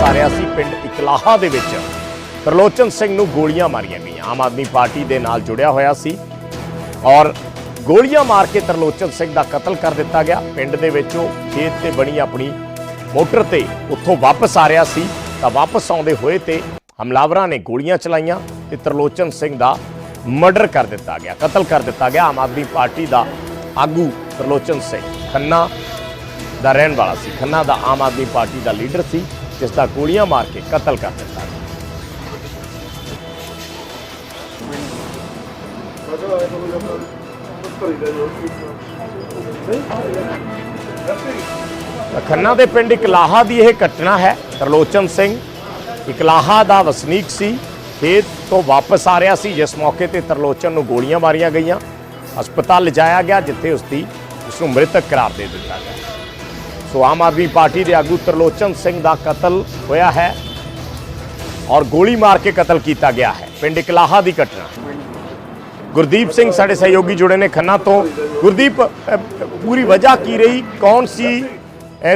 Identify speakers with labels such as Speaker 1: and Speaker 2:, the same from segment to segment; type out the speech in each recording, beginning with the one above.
Speaker 1: ਵਾਪਸ ਆ ਰਿਹਾ ਸੀ ਪਿੰਡ ਇਕਲਾਹਾ ਦੇ ਵਿੱਚ। ਤਰਲੋਚਨ ਸਿੰਘ ਨੂੰ ਗੋਲੀਆਂ ਮਾਰੀਆਂ ਗਈਆਂ। ਆਮ ਆਦਮੀ ਪਾਰਟੀ ਦੇ ਨਾਲ ਜੁੜਿਆ ਹੋਇਆ ਸੀ। ਔਰ ਗੋਲੀਆਂ ਮਾਰ ਕੇ ਤਰਲੋਚਨ ਸਿੰਘ ਦਾ ਕਤਲ ਕਰ ਦਿੱਤਾ ਗਿਆ। ਪਿੰਡ ਦੇ ਵਿੱਚ ਉਹ ਖੇਤ ਤੇ ਬਣੀ ਆਪਣੀ ਮੋਟਰ ਤੇ ਉੱਥੋਂ ਵਾਪਸ ਆ ਰਿਹਾ ਸੀ। ਤਾਂ ਵਾਪਸ ਆਉਂਦੇ ਹੋਏ ਤੇ ਹਮਲਾਵਰਾਂ ਨੇ ਗੋਲੀਆਂ ਚਲਾਈਆਂ ਤੇ ਤਰਲੋਚਨ ਸਿੰਘ ਦਾ ਮਰਡਰ ਕਰ ਦਿੱਤਾ ਗਿਆ, ਕਤਲ ਕਰ ਦਿੱਤਾ ਗਿਆ। ਆਮ ਆਦਮੀ ਪਾਰਟੀ ਦਾ ਆਗੂ ਤਰਲੋਚਨ ਸਿੰਘ ਖੰਨਾ ਦਾ ਰਹਿਣ ਵਾਲਾ ਸੀ। ਖੰਨਾ ਦਾ ਆਮ ਆਦਮੀ ਪਾਰਟੀ ਦਾ ਲੀਡਰ ਸੀ। ਜਿਸ ਦਾ ਗੋਲੀਆਂ ਮਾਰ ਕੇ ਕਤਲ ਕਰ ਦਿੱਤਾ। ਗਿਆ ਖੰਨਾ ਦੇ ਪਿੰਡ ਇਕਲਾਹਾ ਦੀ ਇਹ ਘਟਨਾ ਹੈ। ਤਰਲੋਚਨ ਸਿੰਘ ਇਕਲਾਹਾ ਦਾ ਵਸਨੀਕ ਸੀ। ਖੇਤ ਤੋਂ ਵਾਪਸ ਆ ਰਿਹਾ ਸੀ। ਜਿਸ ਮੌਕੇ ਤੇ ਤਰਲੋਚਨ ਨੂੰ ਗੋਲੀਆਂ ਮਾਰੀਆਂ ਗਈਆਂ। ਹਸਪਤਾਲ ਲਿਜਾਇਆ ਗਿਆ, ਜਿੱਥੇ ਉਸ ਦੀ ਉਸ ਨੂੰ ਮ੍ਰਿਤਕ ਕਰਾਰ ਦੇ ਦਿੱਤਾ ਗਿਆ। ਸੋ ਆਮ ਆਦਮੀ ਪਾਰਟੀ ਦੇ ਆਗੂ ਤਰਲੋਚਨ ਸਿੰਘ ਦਾ ਕਤਲ ਹੋਇਆ ਹੈ ਔਰ ਗੋਲੀ ਮਾਰ ਕੇ ਕਤਲ ਕੀਤਾ ਗਿਆ ਹੈ। ਪਿੰਡ ਇਕਲਾਹਾ ਦੀ ਘਟਨਾ। ਗੁਰਦੀਪ ਸਿੰਘ ਸਾਡੇ ਸਹਿਯੋਗੀ ਜੁੜੇ ਨੇ ਖੰਨਾ ਤੋਂ। ਗੁਰਦੀਪ ਪੂਰੀ ਵਜ੍ਹਾ ਕੀ ਰਹੀ? ਕੌਣ ਸੀ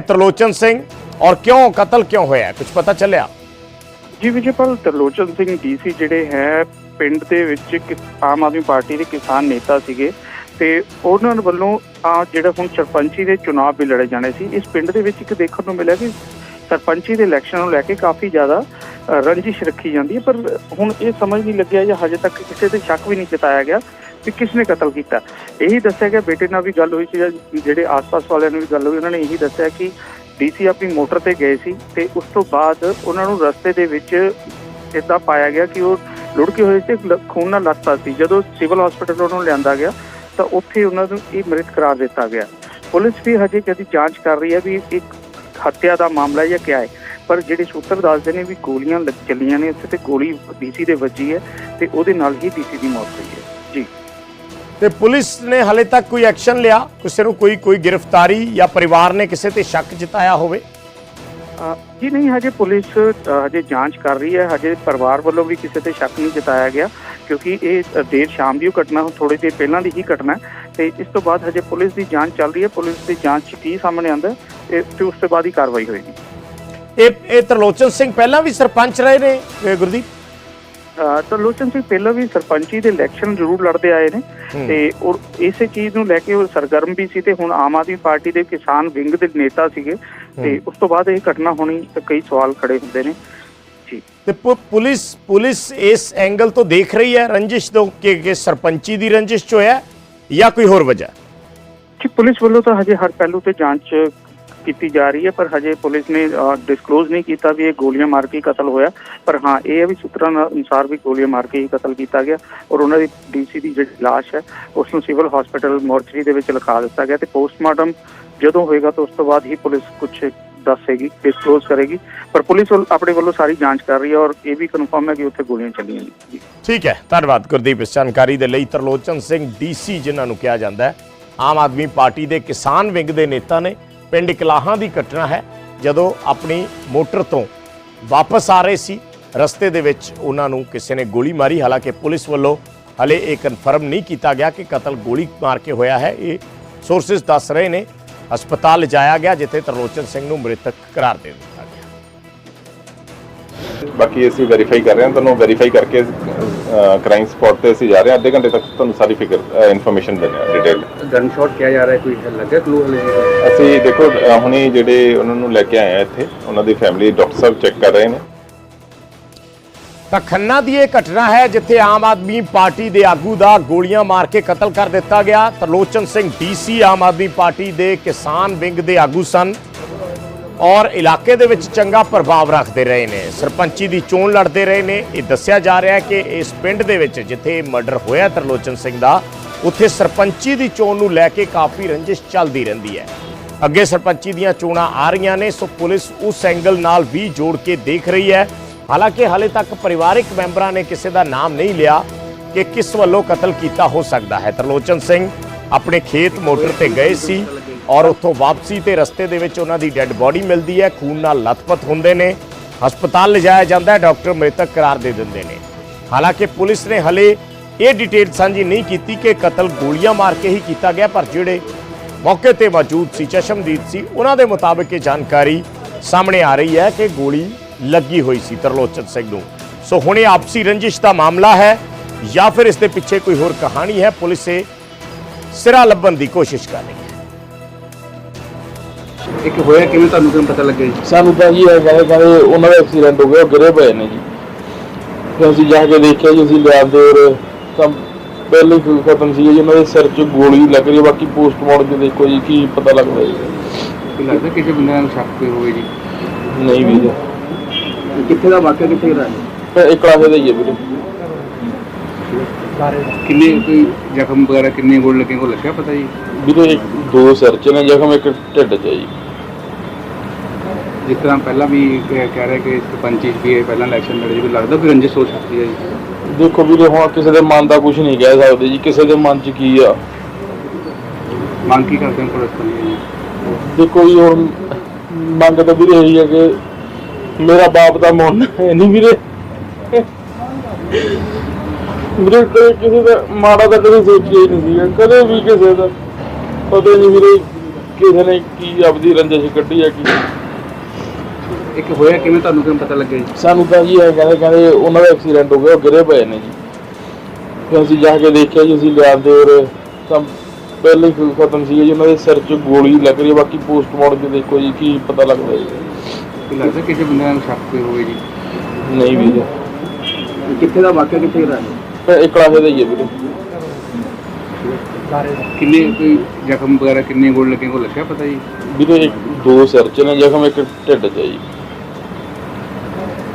Speaker 1: ਤਰਲੋਚਨ ਸਿੰਘ? ਔਰ ਕਿਉਂ ਕਤਲ ਕਿਉਂ ਹੋਇਆ? ਕੁਝ ਪਤਾ ਚੱਲਿਆ?
Speaker 2: ਜੀ ਵਿਜੇਪਾਲ ਤਰਲੋਚਨ ਸਿੰਘ ਡੀਸੀ ਜਿਹੜੇ ਹੈ, ਪਿੰਡ ਦੇ ਵਿੱਚ ਆਮ ਆਦਮੀ ਪਾਰਟੀ ਦੇ ਕਿਸਾਨ ਨੇਤਾ ਸੀਗੇ। ਤੇ ਉਹਨਾਂ ਵੱਲੋਂ ਆ ਜਿਹੜਾ ਹੁਣ ਸਰਪੰਚੀ ਦੇ ਚੋਣ ਵੀ ਲੜੇ ਜਾਣੇ ਸੀ, ਇਸ ਪਿੰਡ ਦੇ ਵਿੱਚ ਇੱਕ ਦੇਖਣ ਨੂੰ ਮਿਲਿਆ ਕਿ ਸਰਪੰਚੀ ਦੇ ਇਲੈਕਸ਼ਨ ਨੂੰ ਲੈ ਕੇ ਕਾਫੀ ਜ਼ਿਆਦਾ ਰੰਜਿਸ਼ ਰੱਖੀ ਜਾਂਦੀ ਹੈ, ਪਰ ਹੁਣ ਇਹ ਸਮਝ ਨਹੀਂ ਲੱਗਿਆ ਜਾਂ ਹਜੇ ਤੱਕ ਕਿਸੇ ਤੇ ਸ਼ੱਕ ਵੀ ਨਹੀਂ ਜਤਾਇਆ ਗਿਆ ਕਿ ਕਿਸ ਨੇ ਕਤਲ ਕੀਤਾ। ਇਹੀ ਦੱਸਿਆ ਗਿਆ, ਬੇਟੇ ਨਾਲ ਵੀ ਗੱਲ ਹੋਈ ਸੀ ਜਾਂ ਜਿਹੜੇ ਆਸ-ਪਾਸ ਵਾਲਿਆਂ ਨਾਲ ਵੀ ਗੱਲ ਹੋਈ, ਉਹਨਾਂ ਨੇ ਇਹੀ ਦੱਸਿਆ ਕਿ ਡੀਸੀ ਆਪਣੀ ਮੋਟਰ ਤੇ ਗਏ ਸੀ ਤੇ ਉਸ ਤੋਂ ਬਾਅਦ ਉਹਨਾਂ ਨੂੰ ਰਸਤੇ ਦੇ ਵਿੱਚ ਇਦਾਂ ਪਾਇਆ ਗਿਆ ਕਿ ਉਹ ਲੁੜਕੇ ਹੋਏ ਸੀ ਖੂਨ ਨਾਲ ਲੱਥਪੱਥ ਸੀ ਜਦੋਂ ਸਿਵਲ ਹਸਪੀਟਲ ਉਹਨਾਂ ਨੂੰ ਲਿਆਂਦਾ ਗਿਆ ਤਾਂ ਉੱਥੇ ਉਹਨਾਂ ਨੂੰ ਇਹ ਮ੍ਰਿਤ ਕਰਾਰ ਦਿੱਤਾ ਗਿਆ। ਪੁਲਿਸ ਵੀ ਹਜੇ ਕਦੀ ਜਾਂਚ ਕਰ ਰਹੀ ਹੈ ਵੀ ਇੱਕ ਹੱਤਿਆ ਦਾ ਮਾਮਲਾ ਜਾਂ ਕਿਆ ਹੈ। ਪਰ ਜਿਹੜੇ ਸੂਤਰ ਦੱਸਦੇ ਨੇ ਵੀ ਗੋਲੀਆਂ ਲੱਗ- ਚੱਲੀਆਂ ਨੇ ਉੱਥੇ ਤੇ ਗੋਲੀ ਡੀਸੀ ਦੇ ਵੱਜੀ ਹੈ ਤੇ ਉਹਦੇ ਨਾਲ ਹੀ ਡੀਸੀ ਦੀ ਮੌਤ ਹੋਈ ਹੈ। ਜੀ।
Speaker 1: ਤੇ ਪੁਲਿਸ ਨੇ ਹਲੇ ਤੱਕ ਕੋਈ ਐਕਸ਼ਨ ਲਿਆ? ਕਿਸੇ ਨੂੰ ਕੋਈ ਕੋਈ ਗ੍ਰਿਫਤਾਰੀ ਜਾਂ ਪਰਿਵਾਰ ਨੇ ਕਿਸੇ ਤੇ ਸ਼ੱਕ ਜਤਾਇਆ ਹੋਵੇ?
Speaker 2: ਜੀ ਨਹੀਂ ਹਜੇ ਪੁਲਿਸ ਹਜੇ ਜਾਂਚ ਕਰ ਰਹੀ ਹੈ। ਹਜੇ ਪਰਿਵਾਰ ਵੱਲੋਂ ਵੀ ਕਿਸੇ ਤੇ ਸ਼ੱਕ ਨਹੀਂ ਜਤਾਇਆ ਗਿਆ। ਕਿਉਂਕਿ ਇਹ ਦੇਰ ਸ਼ਾਮ ਦੀ ਉਹ ਘਟਨਾ ਥੋੜੀ ਦੇਰ ਪਹਿਲਾਂ ਦੀ ਹੀ ਘਟਨਾ ਤੇ ਇਸ ਤੋਂ ਬਾਅਦ ਹਜੇ ਪੁਲਿਸ ਦੀ ਜਾਂਚ ਚੱਲ ਰਹੀ ਹੈ। ਪੁਲਿਸ ਦੀ ਜਾਂਚ 'ਚ ਕੀ ਸਾਹਮਣੇ ਆਉਂਦਾ ਹੈ, ਤੇ ਉਸ ਤੋਂ ਬਾਅਦ ਹੀ ਕਾਰਵਾਈ ਹੋਏਗੀ।
Speaker 1: ਇਹ ਇਹ ਤਰਲੋਚਨ ਸਿੰਘ ਪਹਿਲਾਂ ਵੀ ਸਰਪੰਚ ਰਹੇ ਨੇ ਗੁਰਦੀਪ?
Speaker 2: ਅ, ਤਾਂ ਲੋਚਨ ਸਿੰਘ ਪਹਿਲਾਂ ਵੀ ਸਰਪੰਚੀ ਦੇ ਇਲੈਕਸ਼ਨ ਜ਼ਰੂਰ ਲੜਦੇ ਆਏ ਨੇ। ਤੇ ਉਹ ਇਸੇ ਚੀਜ਼ ਨੂੰ ਲੈ ਕੇ ਉਹ ਸਰਗਰਮ ਵੀ ਸੀ ਤੇ ਹੁਣ ਆਮ ਆਦਮੀ ਪਾਰਟੀ ਦੇ ਕਿਸਾਨ ਵਿੰਗ ਦੇ ਨੇਤਾ ਸੀਗੇ। ਤੇ ਉਸ ਤੋਂ ਬਾਅਦ ਇਹ ਘਟਨਾ ਹੋਣੀ ਤਾਂ ਕਈ ਸਵਾਲ ਖੜੇ ਹੁੰਦੇ ਨੇ।
Speaker 1: ਤੇ ਪੁਲਿਸ ਪੁਲਿਸ ਇਸ ਐਂਗਲ ਤੋਂ ਦੇਖ ਰਹੀ ਹੈ ਰੰਜਿਸ਼ ਤੋਂ ਕਿ ਕਿ ਸਰਪੰਚੀ ਦੀ ਰੰਜਿਸ਼ ਚ ਹੋਇਆ ਜਾਂ ਕੋਈ ਹੋਰ ਵਜ੍ਹਾ?
Speaker 2: ਕਿ ਪੁਲਿਸ ਵੱਲੋਂ ਤਾਂ ਹਜੇ ਹਰ ਪਹਿਲੂ ਤੇ ਜਾਂਚ ਕੀਤੀ ਜਾ ਰਹੀ ਹੈ ਪਰ ਹਜੇ ਪੁਲਿਸ ਨੇ ਡਿਸਕਲੋਜ਼ ਨਹੀਂ ਕੀਤਾ ਵੀ ਇਹ ਗੋਲੀਆਂ ਮਾਰ ਕੇ ਹੀ ਕਤਲ ਹੋਇਆ। ਪਰ ਹਾਂ ਇਹ ਹੈ ਵੀ ਸੂਤਰਾਂ ਅਨੁਸਾਰ ਵੀ ਗੋਲੀਆਂ ਮਾਰ ਕੇ ਹੀ ਕਤਲ ਕੀਤਾ ਗਿਆ ਔਰ ਉਹਨਾਂ ਦੀ ਡੀਸੀ ਦੀ ਜਿਹੜੀ ਲਾਸ਼ ਹੈ ਉਸ ਨੂੰ ਸਿਵਲ ਹਸਪੀਟਲ ਮੋਰਚਰੀ ਦੇ ਵਿੱਚ ਲਿਖਾ ਦਿੱਤਾ ਗਿਆ ਤੇ ਪੋਸਟਮਾਰਟਮ ਜਦੋਂ ਹੋਏਗਾ ਤਾਂ ਉਸ ਤੋਂ ਬਾਅਦ ਹੀ ਪੁਲਿਸ ਕੁਝ ਦੱਸੇਗੀ ਡਿਸਕਲੋਜ਼ ਕਰੇਗੀ। ਪਰ ਪੁਲਿਸ ਆਪਣੇ ਵੱਲੋਂ ਸਾਰੀ ਜਾਂਚ ਕਰ ਰਹੀ ਹੈ ਔਰ ਇਹ ਵੀ ਕਨਫਰਮ ਹੈ ਕਿ ਉੱਥੇ ਗੋਲੀਆਂ ਚੱਲੀਆਂ ਜੀ।
Speaker 1: ਠੀਕ ਹੈ, ਧੰਨਵਾਦ ਗੁਰਦੀਪ। ਇਸ ਜਾਣਕਾਰੀ ਦੇ ਲਈ ਤਰਲੋਚਨ ਸਿੰਘ ਡੀਸੀ ਜਿਨ੍ਹਾਂ ਨੂੰ ਕਿਹਾ ਜਾਂਦਾ ਹੈ, ਆਮ ਆਦਮੀ ਪਾਰਟੀ ਦੇ ਕਿਸਾਨ ਵਿੰਗ ਦੇ ਨੇਤਾ ਨੇ ਪਿੰਡ ਇਕਲਾਹਾਂ ਦੀ ਘਟਨਾ ਹੈ, ਜਦੋਂ ਆਪਣੀ ਮੋਟਰ ਤੋਂ ਵਾਪਸ ਆ ਰਹੇ ਸੀ। ਰਸਤੇ ਦੇ ਵਿੱਚ ਉਹਨਾਂ ਨੂੰ ਕਿਸੇ ਨੇ ਗੋਲੀ ਮਾਰੀ, ਹਾਲਾਂਕਿ ਪੁਲਿਸ ਵੱਲੋਂ ਹਲੇ ਇਹ ਕਨਫਰਮ ਨਹੀਂ ਕੀਤਾ ਗਿਆ ਕਿ ਕਤਲ ਗੋਲੀ ਮਾਰ ਕੇ ਹੋਇਆ ਹੈ। ਇਹ ਸੋਰਸਸ ਦੱਸ ਰਹੇ ਨੇ ਹਸਪਤਾਲ ਲਿਜਾਇਆ ਗਿਆ ਜਿੱਥੇ ਤਰਲੋਚਨ ਸਿੰਘ ਨੂੰ ਮ੍ਰਿਤਕ ਕਰਾਰ ਦੇ ਦਿੱਤਾ ਗਿਆ।
Speaker 3: ਬਾਕੀ ਅਸੀਂ ਵੈਰੀਫਾਈ ਕਰ ਰਹੇ ਹਾਂ ਤੁਹਾਨੂੰ ਵੈਰੀਫਾਈ ਕਰਕੇ ਕ੍ਰਾਈਮ ਸਪੌਟ ਤੇ ਅਸੀਂ ਜਾ ਰਹੇ ਹਾਂ। ਅੱਧੇ ਘੰਟੇ ਤੱਕ ਤੁਹਾਨੂੰ ਸਾਰੀ ਫਿਕਰ ਇਨਫੋਰਮੇਸ਼ਨ ਦੇਣਾ ਡਿਟੇਲ
Speaker 4: ਗਨ ਸ਼ਾਟ ਕਿਹਾ ਜਾ ਰਿਹਾ ਹੈ ਕੋਈ ਲੱਗਾ ਕਲੂ ਹਲੇ?
Speaker 3: ਅਸੀਂ ਦੇਖੋ ਹੁਣੇ ਜਿਹੜੇ ਉਹਨਾਂ ਨੂੰ ਲੈ ਕੇ ਆਏ ਆ ਇੱਥੇ ਉਹਨਾਂ ਦੀ ਫੈਮਿਲੀ ਡਾਕਟਰ ਸਾਹਿਬ ਚੈੱਕ ਕਰ ਰਹੇ ਨੇ।
Speaker 1: ਤਾਂ ਖੰਨਾ ਦੀ ਇਹ ਘਟਨਾ ਹੈ ਜਿੱਥੇ ਆਮ ਆਦਮੀ ਪਾਰਟੀ ਦੇ ਆਗੂ ਦਾ ਗੋਲੀਆਂ ਮਾਰ ਕੇ ਕਤਲ ਕਰ ਦਿੱਤਾ ਗਿਆ। ਤਰਲੋਚਨ ਸਿੰਘ ਡੀਸੀ ਆਮ ਆਦਮੀ ਪਾਰਟੀ ਦੇ ਕਿਸਾਨ ਵਿੰਗ ਦੇ ਆਗੂ ਸਨ ਔਰ ਇਲਾਕੇ ਦੇ ਵਿੱਚ ਚੰਗਾ ਪ੍ਰਭਾਵ ਰੱਖਦੇ ਰਹੇ ਨੇ। ਸਰਪੰਚੀ ਦੀ ਚੋਣ ਲੜਦੇ ਰਹੇ ਨੇ। ਇਹ ਦੱਸਿਆ ਜਾ ਰਿਹਾ ਹੈ ਕਿ ਇਸ ਪਿੰਡ ਦੇ ਵਿੱਚ ਜਿੱਥੇ ਮਰਡਰ ਹੋਇਆ ਤਰਲੋਚਨ ਸਿੰਘ ਦਾ, ਉੱਥੇ ਸਰਪੰਚੀ ਦੀ ਚੋਣ ਨੂੰ ਲੈ ਕੇ ਕਾਫੀ ਰੰਜਿਸ਼ ਚੱਲਦੀ ਰਹਿੰਦੀ ਹੈ। ਅੱਗੇ ਸਰਪੰਚੀ ਦੀਆਂ ਚੋਣਾਂ ਆ ਰਹੀਆਂ ਨੇ, ਸੋ ਪੁਲਿਸ ਉਸ ਐਂਗਲ ਨਾਲ ਵੀ ਜੋੜ ਕੇ ਦੇਖ ਰਹੀ ਹੈ। ਹਾਲਾਂਕਿ ਹਾਲੇ ਤੱਕ ਪਰਿਵਾਰਕ ਮੈਂਬਰਾਂ ਨੇ ਕਿਸੇ ਦਾ ਨਾਮ ਨਹੀਂ ਲਿਆ ਕਿ ਕਿਸ ਵੱਲੋਂ ਕਤਲ ਕੀਤਾ ਹੋ ਸਕਦਾ ਹੈ। ਤਰਲੋਚਨ ਸਿੰਘ ਆਪਣੇ ਖੇਤ ਮੋਟਰ ਤੇ ਗਏ ਸੀ ਔਰ ਉੱਥੋਂ ਵਾਪਸੀ ਤੇ ਰਸਤੇ ਦੇ ਵਿੱਚ ਉਹਨਾਂ ਦੀ ਡੈੱਡ ਬੋਡੀ ਮਿਲਦੀ ਹੈ। ਖੂਨ ਨਾਲ ਲਥਪਥ ਹੁੰਦੇ ਨੇ। ਹਸਪਤਾਲ ਲਿਜਾਇਆ ਜਾਂਦਾ ਹੈ, ਡਾਕਟਰ ਮ੍ਰਿਤਕ ਕਰਾਰ ਦੇ ਦਿੰਦੇ ਨੇ। ਹਾਲਾਂਕਿ ਪੁਲਿਸ ਨੇ ਹਲੇ ਇਹ ਡਿਟੇਲ ਸਾਂਝੀ ਨਹੀਂ ਕੀਤੀ ਕਿ ਕਤਲ ਗੋਲੀਆਂ ਮਾਰ ਕੇ ਹੀ ਕੀਤਾ ਗਿਆ, ਪਰ ਜਿਹੜੇ ਮੌਕੇ ਤੇ ਮੌਜੂਦ ਸੀ, ਚਸ਼ਮਦੀਦ ਸੀ, ਉਹਨਾਂ ਦੇ ਮੁਤਾਬਕ ਇਹ ਜਾਣਕਾਰੀ ਸਾਹਮਣੇ ਆ ਰਹੀ ਹੈ ਕਿ ਗੋਲੀ ਲੱਗੀ ਹੋਈ ਸੀ ਤਰਲੋਚਨ ਸਿੰਘ ਨੂੰ। ਸੋ ਹੁਣ ਇਹ ਆਪਸੀ ਰੰਜਿਸ਼ ਦਾ ਮਾਮਲਾ ਹੈ ਜਾਂ ਫਿਰ ਇਸ ਦੇ ਪਿੱਛੇ ਕੋਈ ਹੋਰ ਕਹਾਣੀ ਹੈ ਪੁਲਿਸ ਇਹ ਸਿਰਾ ਲੱਭਣ ਦੀ ਕੋਸ਼ਿਸ਼ ਕਰ ਰਹੀ ਹੈ।
Speaker 4: ਇੱਕ ਹੋਇਆ ਕਿਵੇਂ ਤੁਹਾਨੂੰ ਕਿਵੇਂ ਪਤਾ ਲੱਗਿਆ ਜੀ?
Speaker 5: ਸਾਨੂੰ ਤਾਂ ਜੀ ਇਹ ਕਹਿੰਦੇ ਕਹਿੰਦੇ ਉਹਨਾਂ ਦਾ ਐਕਸੀਡੈਂਟ ਹੋ ਗਿਆ ਉਹ ਗਿਰੇ ਪਏ ਨੇ ਜੀ। ਫਿਰ ਅਸੀਂ ਜਾ ਕੇ ਦੇਖਿਆ ਜੀ ਅਸੀਂ ਲਿਆਂਦੇ ਔਰ ਤਾਂ ਪਹਿਲੇ ਹੀ ਖਤਮ ਸੀ ਜੀ ਉਹਨਾਂ ਦੇ ਸਿਰ 'ਚ ਗੋਲੀ ਲੱਗ ਰਹੀ ਹੈ ਬਾਕੀ ਪੋਸਟਮਾਰਟਮ 'ਚ ਦੇਖੋ ਜੀ ਕੀ ਪਤਾ ਲੱਗਦਾ ਜੀ।
Speaker 4: ਕੀ ਲੱਗਦਾ ਕਿਸੇ ਬੰਦੇ ਨਾਲ ਸ਼ੱਕ ਹੋਵੇ ਜੀ?
Speaker 5: ਨਹੀਂ ਵੀ
Speaker 4: ਕਿੱਥੇ ਦਾ ਵਾਕਿਆ ਕਿੱਥੇ ਦਾ?
Speaker 5: ਜੀ ਇੱਕ ਕਲਾਸੇ ਦਾ ਹੀ ਹੈ ਵੀਰੇ।
Speaker 4: ਕਿੰਨੇ ਕੋਈ ਜ਼ਖਮ ਵਗੈਰਾ ਕਿੰਨੇ ਗੋਲ ਲੱਗੇ ਕੋ ਲੱਗਿਆ ਪਤਾ ਜੀ?
Speaker 5: ਵੀਰੇ ਇੱਕ ਦੋ ਸਿਰ 'ਚ ਨੇ ਜ਼ਖਮ ਇੱਕ ਢਿੱਡ 'ਚ ਹੈ ਜੀ।
Speaker 4: ਜਿਸ ਤਰ੍ਹਾਂ ਪਹਿਲਾਂ ਵੀ ਕਹਿ ਰਹੇ ਕਿ ਸਰਪੰਚੀ ਵੀ ਇਹ ਪਹਿਲਾਂ ਇਲੈਕਸ਼ਨ ਲੜੇ ਜੀ ਲੱਗਦਾ ਕੋਈ ਰੰਜਿਸ਼ ਹੋ ਸਕਦੀ ਹੈ ਜੀ?
Speaker 5: ਦੇਖੋ ਵੀਰੇ ਹੁਣ ਕਿਸੇ ਦੇ ਮਨ ਦਾ ਕੁਝ ਨਹੀਂ ਕਹਿ ਸਕਦੇ ਜੀ ਕਿਸੇ ਦੇ ਮਨ 'ਚ ਕੀ ਆ?
Speaker 4: ਮੰਗ ਕੀ ਕਰਦੇ ਹੋ ਪੁਲਿਸ ਤੋਂ
Speaker 5: ਦੇਖੋ ਜੀ ਹੁਣ ਮੰਗ ਤਾਂ ਵੀਰੇ ਇਹੀ ਹੈ ਕਿ ਮੇਰਾ ਬਾਪ ਦਾ ਮੁੰਡਾ ਹੈ ਨਹੀਂ ਵੀਰੇ। ਵੀਰੇ ਕਦੇ ਕਿਸੇ ਦਾ ਮਾੜਾ ਤਾਂ ਕਦੇ ਸੋਚਿਆ ਹੀ ਨਹੀਂ ਸੀਗਾ ਕਦੇ ਵੀ ਕਿਸੇ ਦਾ। ਪਤਾ ਨਹੀਂ ਵੀਰੇ ਕਿਸੇ ਨੇ ਕੀ ਆਪਦੀ ਰੰਜਿਸ਼ ਕੱਢੀ ਆ ਕੀ
Speaker 4: ਇੱਕ ਹੋਇਆ ਕਿਵੇਂ? ਤੁਹਾਨੂੰ ਕਿਵੇਂ ਪਤਾ ਲੱਗਿਆ ਜੀ?
Speaker 5: ਸਾਨੂੰ ਤਾਂ ਜੀ ਇਹ ਕਹਿੰਦੇ ਕਹਿੰਦੇ ਉਹਨਾਂ ਦਾ ਐਕਸੀਡੈਂਟ ਹੋ ਗਿਆ ਉਹ ਗਿਰੇ ਪਏ ਨੇ ਜੀ। ਫਿਰ ਅਸੀਂ ਜਾ ਕੇ ਦੇਖਿਆ ਜੀ ਅਸੀਂ ਲਿਆਂਦੇ ਔਰ ਤਾਂ ਪਹਿਲੇ ਹੀ ਖਤਮ ਸੀ ਜੀ ਉਹਨਾਂ ਦੇ ਸਿਰ 'ਚ ਗੋਲੀ ਲੱਗ ਰਹੀ ਹੈ ਬਾਕੀ ਪੋਸਟਮਾਰਟਮ 'ਚ ਦੇਖੋ ਜੀ ਕੀ ਪਤਾ ਲੱਗਦਾ ਜੀ।
Speaker 4: ਕੀ ਲੱਗਦਾ ਕਿਸੇ ਬੰਦੇ ਨਾਲ ਸ਼ੱਕ ਕੋਈ ਹੋਵੇ ਜੀ?
Speaker 5: ਨਹੀਂ ਵੀ
Speaker 4: ਕਿੱਥੇ ਦਾ ਵਾਕਿਆ ਕਿੱਥੇ ਦਾ?
Speaker 5: ਇੱਕ ਕਲਾਸੇ ਦਾ ਹੀ ਹੈ ਵੀਰੇ।
Speaker 4: ਕਿੰਨੇ ਕੋਈ ਜ਼ਖਮ ਵਗੈਰਾ ਕਿੰਨੇ ਗੋਲ ਲੱਗੇ ਕੋ ਲੱਗਿਆ ਪਤਾ ਜੀ?
Speaker 5: ਵੀਰੇ ਇੱਕ ਦੋ ਸਿਰ 'ਚ ਨੇ ਜ਼ਖਮ ਇੱਕ ਢਿੱਡ 'ਚ ਹੈ ਜੀ।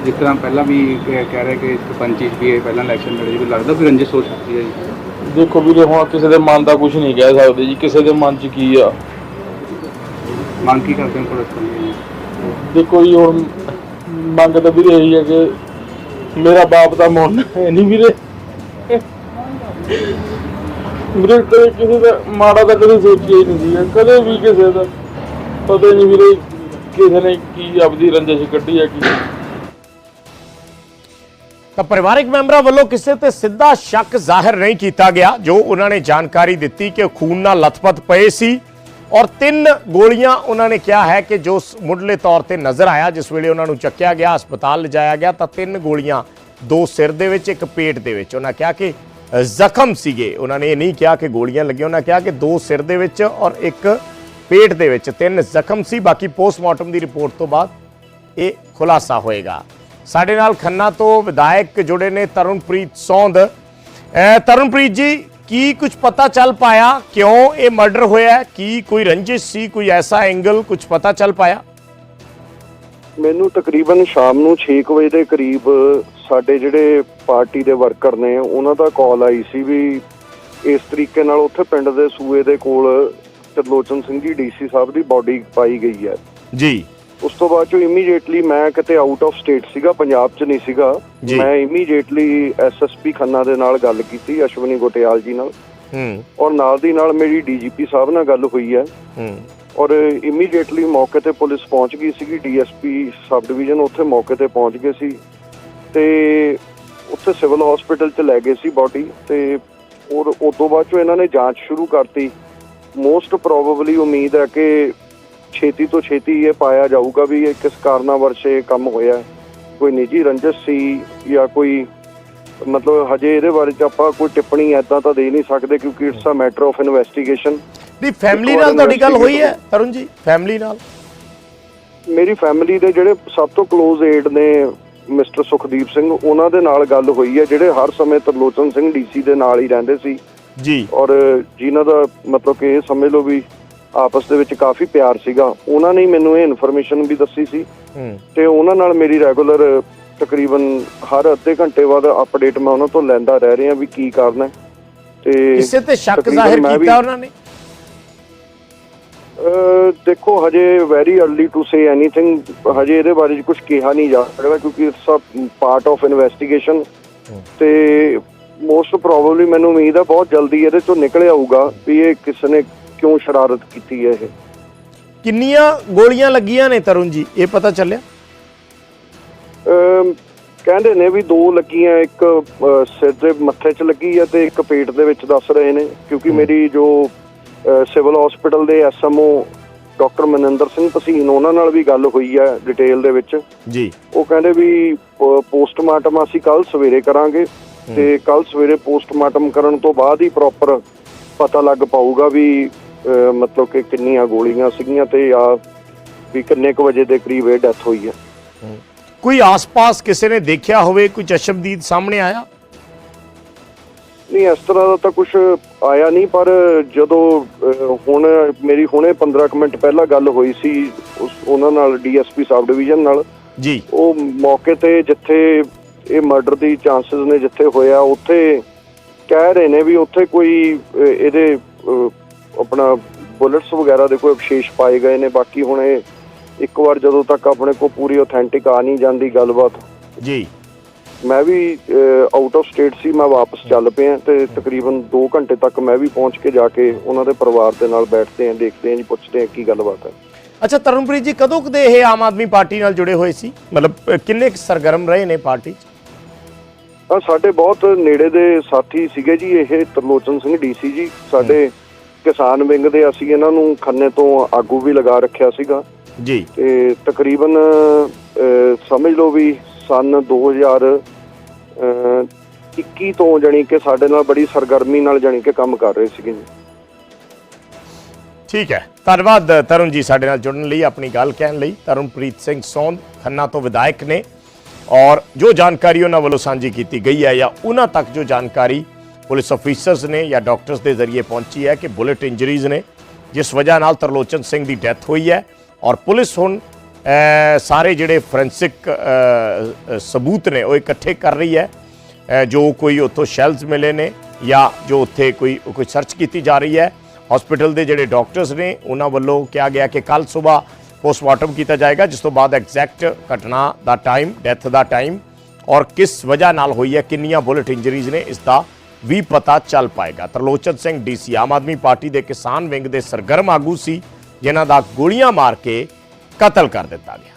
Speaker 4: ਜਿਸ ਤਰ੍ਹਾਂ ਪਹਿਲਾਂ ਵੀ ਕਹਿ ਕਹਿ ਰਹੇ ਕਿ ਸਰਪੰਚੀ ਵੀ ਇਹ ਪਹਿਲਾਂ ਇਲੈਕਸ਼ਨ ਲੜੇ ਜੀ ਕੋਈ ਲੱਗਦਾ ਕੋਈ ਰੰਜਿਸ਼ ਹੋ ਸਕਦੀ ਹੈ ਜੀ?
Speaker 5: ਦੇਖੋ ਵੀਰੇ ਹੁਣ ਕਿਸੇ ਦੇ ਮਨ ਦਾ ਕੁਝ ਨਹੀਂ ਕਹਿ ਸਕਦੇ ਜੀ ਕਿਸੇ ਦੇ ਮਨ 'ਚ ਕੀ ਆ?
Speaker 4: ਮੰਗ ਕੀ ਕਰਦੇ ਹੋ ਪੁਲਿਸ ਤੋਂ ਜੀ?
Speaker 5: ਦੇਖੋ ਜੀ ਹੁਣ ਮੰਗ ਤਾਂ ਵੀਰੇ ਇਹੀ ਹੈ ਕਿ ਮੇਰਾ ਬਾਪ ਦਾ ਮੁੰਡਾ ਹੈ ਨਹੀਂ ਵੀਰੇ। ਵੀਰੇ ਕਦੇ ਕਿਸੇ ਦਾ ਮਾੜਾ ਤਾਂ ਕਦੇ ਸੋਚਿਆ ਹੀ ਨਹੀਂ ਸੀਗਾ ਕਦੇ ਵੀ ਕਿਸੇ ਦਾ। ਪਤਾ ਨਹੀਂ ਵੀਰੇ ਕਿਸੇ ਨੇ ਕੀ ਆਪਦੀ ਰੰਜਿਸ਼ ਕੱਢੀ ਆ, ਕੀ
Speaker 1: ਤਾਂ ਪਰਿਵਾਰਕ ਮੈਂਬਰਾਂ ਵੱਲੋਂ ਕਿਸੇ ਤੇ ਸਿੱਧਾ ਸ਼ੱਕ ਜ਼ਾਹਿਰ ਨਹੀਂ ਕੀਤਾ ਗਿਆ। ਜੋ ਉਹਨਾਂ ਨੇ ਜਾਣਕਾਰੀ ਦਿੱਤੀ ਕਿ ਖੂਨ ਨਾਲ ਲਥਪਥ ਪਏ ਸੀ। ਔਰ ਤਿੰਨ ਗੋਲੀਆਂ ਉਹਨਾਂ ਨੇ ਕਿਹਾ ਹੈ ਕਿ ਜੋ ਮੁੱਢਲੇ ਤੌਰ ਤੇ ਨਜ਼ਰ ਆਇਆ, ਜਿਸ ਵੇਲੇ ਉਹਨਾਂ ਨੂੰ ਚੱਕਿਆ ਗਿਆ, ਹਸਪਤਾਲ ਲਿਜਾਇਆ ਗਿਆ, ਤਾਂ ਤਿੰਨ ਗੋਲੀਆਂ ਦੋ ਸਿਰ ਦੇ ਵਿੱਚ, ਇੱਕ ਪੇਟ ਦੇ ਵਿੱਚ। ਉਹਨਾਂ ਕਿਹਾ ਕਿ ਜ਼ਖਮ ਸੀਗੇ। ਉਹਨਾਂ ਨੇ ਇਹ ਨਹੀਂ ਕਿਹਾ ਕਿ ਗੋਲੀਆਂ ਲੱਗੀਆਂ। ਉਹਨਾਂ ਕਿਹਾ ਕਿ ਦੋ ਸਿਰ ਦੇ ਵਿੱਚ ਔਰ ਇੱਕ ਪੇਟ ਦੇ ਵਿੱਚ। ਤਿੰਨ ਜ਼ਖਮ ਸੀ। ਬਾਕੀ ਪੋਸਟਮਾਰਟਮ ਦੀ ਰਿਪੋਰਟ ਤੋਂ ਬਾਅਦ ਇਹ ਖੁਲਾਸਾ ਹੋਏਗਾ। ਸਾਡੇ ਨਾਲ ਖੰਨਾ ਤੋਂ ਵਿਧਾਇਕ ਜੁੜੇ ਨੇ ਤਰਨਪ੍ਰੀਤ ਸੌਂਦ। ਤਰਨਪ੍ਰੀਤ ਜੀ ਕੀ ਕੁਝ ਪਤਾ ਚੱਲ ਪਾਇਆ? ਕਿਉਂ ਇਹ ਮਰਡਰ ਹੋਇਆ? ਕੀ ਕੋਈ ਰੰਜਿਸ਼ ਸੀ? ਕੋਈ ਐਸਾ ਐਂਗਲ ਕੁਝ ਪਤਾ ਚੱਲ ਪਾਇਆ?
Speaker 6: ਮੈਨੂੰ ਤਕਰੀਬਨ ਸ਼ਾਮ ਨੂੰ 6 ਕੁ ਵਜੇ ਦੇ ਕਰੀਬ ਸਾਡੇ ਜਿਹੜੇ ਪਾਰਟੀ ਦੇ ਵਰਕਰ ਨੇ ਉਹਨਾਂ ਦਾ ਕਾਲ ਆਈ ਸੀ ਵੀ ਇਸ ਤਰੀਕੇ ਨਾਲ ਉੱਥੇ ਪਿੰਡ ਦੇ ਸੂਏ ਦੇ ਕੋਲ ਤਰਲੋਚਨ ਸਿੰਘ ਜੀ ਡੀਸੀ ਸਾਹਿਬ ਦੀ ਬਾਡੀ ਪਾਈ ਗਈ ਹੈ।
Speaker 1: ਜੀ।
Speaker 6: ਉਸ ਤੋਂ ਬਾਅਦ ਚੋਂ ਇਮੀਡੀਏਟਲੀ ਮੈਂ ਕਿਤੇ ਆਊਟ ਆਫ ਸਟੇਟ ਸੀਗਾ ਪੰਜਾਬ 'ਚ ਨਹੀਂ ਸੀਗਾ। ਮੈਂ ਇਮੀਡੀਏਟਲੀ ਐਸਐਸਪੀ ਖੰਨਾ ਦੇ ਨਾਲ ਗੱਲ ਕੀਤੀ ਅਸ਼ਵਨੀ ਗੋਟਿਆਲ ਜੀ ਨਾਲ।
Speaker 1: ਹੂੰ।
Speaker 6: ਔਰ ਨਾਲ ਦੀ ਨਾਲ ਮੇਰੀ ਡੀਜੀਪੀ ਸਾਹਿਬ ਨਾਲ ਗੱਲ ਹੋਈ ਹੈ।
Speaker 1: ਹੂੰ।
Speaker 6: ਔਰ ਇਮੀਡੀਏਟਲੀ ਮੌਕੇ ਤੇ ਪੁਲਿਸ ਪਹੁੰਚ ਗਈ ਸੀਗੀ ਡੀਐਸਪੀ ਸਬ ਡਿਵੀਜ਼ਨ ਉੱਥੇ ਮੌਕੇ ਤੇ ਪਹੁੰਚ ਗਏ ਸੀ। ਤੇ ਉੱਥੇ ਸਿਵਲ ਹਸਪੀਟਲ ਚ ਲੈ ਗਏ ਸੀ ਬਾਡੀ ਤੇ ਔਰ ਉਸ ਤੋਂ ਬਾਅਦ ਚੋਂ ਇਹਨਾਂ ਨੇ ਜਾਂਚ ਸ਼ੁਰੂ ਕਰਤੀ। ਮੋਸਟ ਪ੍ਰੋਬੇਬਲੀ ਉਮੀਦ ਹੈ ਕਿ ਛੇਤੀ ਤੋਂ ਛੇਤੀ ਇਹ ਪਾਇਆ ਜਾਊਗਾ ਵੀ ਇਹ ਕਿਸ ਕਾਰਨਾਵਰ ਇਹ ਕੰਮ ਹੋਇਆ। ਕੋਈ ਨਿੱਜੀ ਰੰਜਿਸ਼ ਸੀ ਜਾਂ ਕੋਈ ਮਤਲਬ ਹਜੇ ਇਹਦੇ ਬਾਰੇ ਚ ਆਪਾਂ ਕੋਈ ਟਿੱਪਣੀ ਐਦਾਂ ਤਾਂ ਦੇ ਨਹੀਂ ਸਕਦੇ ਕਿਉਂਕਿ it's a matter of investigation
Speaker 1: ਨਹੀਂ ਫੈਮਿਲੀ ਨਾਲ ਤੁਹਾਡੀ ਗੱਲ ਹੋਈ ਹੈ ਤਰੁਣ ਜੀ? ਫੈਮਿਲੀ ਨਾਲ?
Speaker 6: ਮੇਰੀ ਫੈਮਿਲੀ ਦੇ ਜਿਹੜੇ ਸਭ ਤੋਂ ক্লোਜ਼ ਏਡ ਨੇ ਮਿਸਟਰ ਸੁਖਦੀਪ ਸਿੰਘ ਉਹਨਾਂ ਦੇ ਨਾਲ ਗੱਲ ਹੋਈ ਹੈ ਜਿਹੜੇ ਹਰ ਸਮੇਂ ਤਰਲੋਚਨ ਸਿੰਘ ਡੀਸੀ ਦੇ ਨਾਲ ਹੀ ਰਹਿੰਦੇ ਸੀ।
Speaker 1: ਜੀ।
Speaker 6: ਔਰ ਜਿਨ੍ਹਾਂ ਦਾ ਮਤਲਬ ਕਿ ਇਹ ਸਮਝ ਲਓ ਵੀ ਆਪਸ ਦੇ ਵਿੱਚ ਕਾਫੀ ਪਿਆਰ ਸੀਗਾ। ਉਹਨਾਂ ਨੇ ਮੈਨੂੰ ਇਹ ਇਨਫੋਰਮੇਸ਼ਨ ਵੀ ਦੱਸੀ ਸੀ ਤੇ ਉਹਨਾਂ ਨਾਲ ਮੇਰੀ ਰੈਗੂਲਰ ਤਕਰੀਬਨ ਹਰ ਅੱਧੇ ਘੰਟੇ ਬਾਅਦ ਅਪਡੇਟ ਮੈਂ ਉਹਨਾਂ ਤੋਂ ਲੈਂਦਾ ਰਹਿ ਰਿਹਾ ਵੀ ਕੀ ਕਾਰਨ ਹੈ। ਤੇ
Speaker 1: ਕਿਸੇ ਤੇ ਸ਼ੱਕ ਜ਼ਾਹਿਰ ਕੀਤਾ ਉਹਨਾਂ ਨੇ?
Speaker 6: ਦੇਖੋ ਹਜੇ very early to say anything ਹਜੇ ਇਹਦੇ ਬਾਰੇ ਕੁਝ ਕਿਹਾ ਨਹੀਂ ਜਾ ਸਕਦਾ ਕਿਉਂਕਿ it's a part of investigation ਤੇ ਮੋਸਟ ਪ੍ਰੋਬਬਲੀ ਮੈਨੂੰ ਉਮੀਦ ਹੈ ਬਹੁਤ ਜਲਦੀ ਇਹਦੇ ਚੋਂ ਨਿਕਲ ਆਊਗਾ ਵੀ ਇਹ ਕਿਸ ਨੇ ਕਿਉਂ ਸ਼ਰਾਰਤ ਕੀਤੀ ਹੈ ਇਹ?
Speaker 1: ਕਿੰਨੀਆਂ ਗੋਲੀਆਂ ਲੱਗੀਆਂ ਨੇ ਤਰੁਣ ਜੀ? ਇਹ ਪਤਾ ਚੱਲਿਆ?
Speaker 6: ਅਮ ਕਹਿੰਦੇ ਨੇ ਵੀ ਦੋ ਲੱਗੀਆਂ ਇੱਕ ਸਿਰ ਦੇ ਮੱਥੇ 'ਚ ਲੱਗੀ ਹੈ ਤੇ ਇੱਕ ਪੇਟ ਦੇ ਵਿੱਚ ਦੱਸ ਰਹੇ ਨੇ। ਕਿਉਂਕਿ ਮੇਰੀ ਜੋ ਸਿਵਲ ਹਸਪੀਟਲ ਦੇ ਐਸਐਮਓ ਡਾਕਟਰ ਮਨਿੰਦਰ ਸਿੰਘ ਭਸੀਨ ਉਹਨਾਂ ਨਾਲ ਵੀ ਗੱਲ ਹੋਈ ਹੈ ਡਿਟੇਲ ਦੇ ਵਿੱਚ।
Speaker 1: ਜੀ।
Speaker 6: ਉਹ ਕਹਿੰਦੇ ਵੀ ਪੋਸਟਮਾਰਟਮ ਅਸੀਂ ਕੱਲ ਸਵੇਰੇ ਕਰਾਂਗੇ ਤੇ ਕੱਲ ਸਵੇਰੇ ਪੋਸਟਮਾਰਟਮ ਕਰਨ ਤੋਂ ਬਾਅਦ ਹੀ ਪ੍ਰੋਪਰ ਪਤਾ ਲੱਗ ਪਾਊਗਾ ਵੀ ਮਤਲਬ ਕਿ ਕਿੰਨੀਆਂ ਗੋਲੀਆਂ ਸੀਗੀਆਂ ਤੇ ਆ ਵੀ ਕਿੰਨੇ ਕੁ ਵਜੇ ਦੇ ਕਰੀਬ ਇਹ ਡੈਥ ਹੋਈ ਹੈ।
Speaker 1: ਕੋਈ ਆਸ-ਪਾਸ ਕਿਸੇ ਨੇ ਦੇਖਿਆ ਹੋਵੇ ਕੋਈ ਚਸ਼ਮਦੀਦ ਸਾਹਮਣੇ ਆਇਆ?
Speaker 6: ਨਹੀਂ ਇਸ ਤਰ੍ਹਾਂ ਦਾ ਤਾਂ ਕੁਝ ਆਇਆ ਨਹੀਂ ਪਰ ਜਦੋਂ ਅਹ, ਹੁਣ ਮੇਰੀ ਹੁਣੇ 15 ਕੁ ਮਿੰਟ ਪਹਿਲਾਂ ਗੱਲ ਹੋਈ ਸੀ ਉਸ ਉਹਨਾਂ ਨਾਲ ਡੀਐਸਪੀ ਸਬ ਡਿਵੀਜ਼ਨ ਨਾਲ।
Speaker 1: ਜੀ।
Speaker 6: ਉਹ ਮੌਕੇ ਤੇ ਜਿੱਥੇ ਇਹ ਮਰਡਰ ਦੀ ਚਾਂਸਸ ਨੇ ਜਿੱਥੇ ਹੋਇਆ ਉੱਥੇ ਕਹਿ ਰਹੇ ਨੇ ਵੀ ਉੱਥੇ ਕੋਈ ਅਹ, ਇਹਦੇ ਅਹ, ਆਪਣਾ ਬੁਲੇਟਸ ਵਗੈਰਾ ਦੇ ਕੋਈ ਅਵਸ਼ੇਸ਼ ਪਾਏ ਗਏ ਨੇ। ਬਾਕੀ ਹੁਣ ਇਹ ਇੱਕ ਵਾਰ ਜਦੋਂ ਤੱਕ ਆਪਣੇ ਕੋਲ ਪੂਰੀ ਆਥੈਂਟਿਕ ਆ ਨਹੀਂ ਜਾਂਦੀ ਗੱਲਬਾਤ।
Speaker 1: ਜੀ।
Speaker 6: ਮੈਂ ਵੀ ਆਊਟ ਆਫ ਸਟੇਟ ਸੀ ਮੈਂ ਵਾਪਸ ਚੱਲ ਪਿਆ ਤੇ ਤਕਰੀਬਨ 2 ਘੰਟੇ ਤੱਕ ਮੈਂ ਵੀ ਪਹੁੰਚ ਕੇ ਜਾ ਕੇ ਉਹਨਾਂ ਦੇ ਪਰਿਵਾਰ ਦੇ ਨਾਲ ਬੈਠਦੇ ਆਂ ਦੇਖਦੇ ਆਂ ਜੀ ਪੁੱਛਦੇ ਆਂ ਕੀ ਗੱਲਬਾਤ ਹੈ।
Speaker 1: ਅੱਛਾ ਤਰਨਪ੍ਰੀਤ ਜੀ ਕਦੋਂ ਕਦੇ ਇਹ ਆਮ ਆਦਮੀ ਪਾਰਟੀ ਨਾਲ ਜੁੜੇ ਹੋਏ ਸੀ? ਮਤਲਬ ਕਿੰਨੇ ਕੁ ਸਰਗਰਮ ਰਹੇ ਨੇ ਪਾਰਟੀ 'ਚ?
Speaker 6: ਸਾਡੇ ਬਹੁਤ ਨੇੜੇ ਦੇ ਸਾਥੀ ਸੀਗੇ ਜੀ ਇਹ ਤਰਲੋਚਨ ਸਿੰਘ ਡੀਸੀ ਜੀ ਸਾਡੇ ਕਿਸਾਨ ਵਿੰਗ ਦੇ ਅਸੀਂ ਇਹਨਾਂ ਨੂੰ ਖੰਨੇ ਤੋਂ ਆਗੂ ਵੀ ਲਗਾ ਰੱਖਿਆ ਸੀਗਾ।
Speaker 1: ਜੀ।
Speaker 6: ਤੇ ਤਕਰੀਬਨ ਸਮਝ ਲਓ ਵੀ ਸਨ 2021 ਤੋਂ ਜਾਣੀ ਕਿ ਸਾਡੇ ਨਾਲ ਬੜੀ ਸਰਗਰਮੀ ਨਾਲ ਜਾਣੀ ਕਿ ਕੰਮ ਕਰ ਰਹੇ ਸੀਗੇ ਜੀ।
Speaker 1: ਠੀਕ ਹੈ। ਧੰਨਵਾਦ ਤਰੁਣ ਜੀ ਸਾਡੇ ਨਾਲ ਜੁੜਨ ਲਈ ਆਪਣੀ ਗੱਲ ਕਹਿਣ ਲਈ। ਤਰੁਣਪ੍ਰੀਤ ਸਿੰਘ ਸੌਂਦ ਖੰਨਾ ਤੋਂ ਵਿਧਾਇਕ ਨੇ। ਔਰ ਜੋ ਜਾਣਕਾਰੀ ਉਹਨਾਂ ਵੱਲੋਂ ਸਾਂਝੀ ਕੀਤੀ ਗਈ ਹੈ ਜਾਂ ਉਹਨਾਂ ਤੱਕ ਜੋ ਜਾਣਕਾਰੀ ਪੁਲਿਸ ਅਫੀਸਰਸ ਨੇ ਜਾਂ ਡਾਕਟਰਸ ਦੇ ਜ਼ਰੀਏ ਪਹੁੰਚੀ ਹੈ ਕਿ ਬੁਲੇਟ ਇੰਜਰੀਜ਼ ਨੇ, ਜਿਸ ਵਜ੍ਹਾ ਨਾਲ ਤਰਲੋਚਨ ਸਿੰਘ ਦੀ ਡੈਥ ਹੋਈ ਹੈ ਔਰ ਪੁਲਿਸ ਹੁਣ ਸਾਰੇ ਜਿਹੜੇ ਫੋਰੈਂਸਿਕ ਸਬੂਤ ਨੇ ਉਹ ਇਕੱਠੇ ਕਰ ਰਹੀ ਹੈ। ਜੋ ਕੋਈ ਉੱਥੋਂ ਸ਼ੈਲਸ ਮਿਲੇ ਨੇ ਜਾਂ ਜੋ ਉੱਥੇ ਕੋਈ ਕੋਈ ਸਰਚ ਕੀਤੀ ਜਾ ਰਹੀ ਹੈ। ਹਸਪੀਟਲ ਦੇ ਜਿਹੜੇ ਡਾਕਟਰਸ ਨੇ, ਉਹਨਾਂ ਵੱਲੋਂ ਕਿਹਾ ਗਿਆ ਕਿ ਕੱਲ ਸਵੇਰ ਪੋਸਟਮਾਰਟਮ ਕੀਤਾ ਜਾਏਗਾ, ਜਿਸ ਤੋਂ ਬਾਅਦ ਐਗਜ਼ੈਕਟ ਘਟਨਾ ਦਾ ਟਾਈਮ ਡੈਥ ਦਾ ਟਾਈਮ ਔਰ ਕਿਸ ਵਜ੍ਹਾ ਨਾਲ ਹੋਈ ਹੈ, ਕਿੰਨੀਆਂ ਬੁਲਟ ਇੰਜਰੀਜ਼ ਨੇ, ਇਸ ਦਾ ਵੀ ਪਤਾ ਚੱਲ ਪਾਏਗਾ। ਤਰਲੋਚਨ ਸਿੰਘ ਡੀਸੀ ਆਮ ਆਦਮੀ ਪਾਰਟੀ ਦੇ ਕਿਸਾਨ ਵਿੰਗ ਦੇ ਸਰਗਰਮ ਆਗੂ ਸੀ, ਜਿਨ੍ਹਾਂ ਦਾ ਗੋਲੀਆਂ ਮਾਰ ਕੇ ਕਤਲ ਕਰ ਦਿੱਤਾ ਗਿਆ।